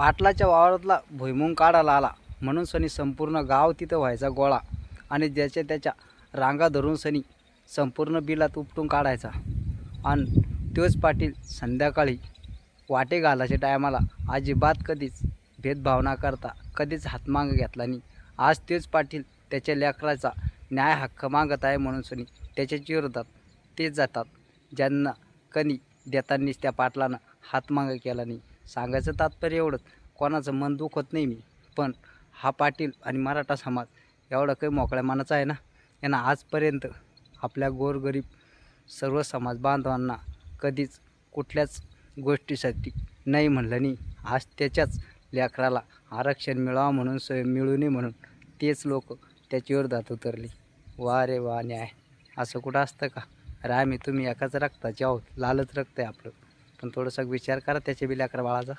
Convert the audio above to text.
पाटलाच्या वावरातला भुईमुंग काढायला आला. म्हणून सनी संपूर्ण गाव तिथं व्हायचा गोळा आणि ज्याच्या त्याच्या रांगा धरून सनी संपूर्ण बिलात उपटून काढायचा. आणि तोच पाटील संध्याकाळी वाटे घालायच्या टायमाला अजिबात कधीच भेदभाव न करता कधीच हातमाग घेतला नाही. आज तेच पाटील त्याच्या लेकराचा न्याय हक्क मागत आहे म्हणून सनी त्याच्याच विरोधात तेच जातात. ज्यांना कणी देतानीच त्या पाटलानं हातमाग केला नाही. सांगायचं तात्पर्य एवढंच. कोणाचं मन दुखत नाही मी. पण हा पाटील आणि मराठा समाज एवढा काही मोकळ्या मनाचा आहे ना? यांना आजपर्यंत आपल्या गोरगरीब सर्व समाज बांधवांना कधीच कुठल्याच गोष्टीसाठी नाही म्हणलं नाही आज त्याच्याच लेकराला आरक्षण मिळावं म्हणून सोय मिळू नये म्हणून तेच लोक त्याची विरोधात उतरली. वा रे वा न्याय. असं कुठं असतं का? अरे आम्ही तुम्ही एकाच रक्ताचे आहोत. लालच रक्त आहे आपलं. पण थोडंसं विचार करा त्याच्या बी लेकरा बाळाचा.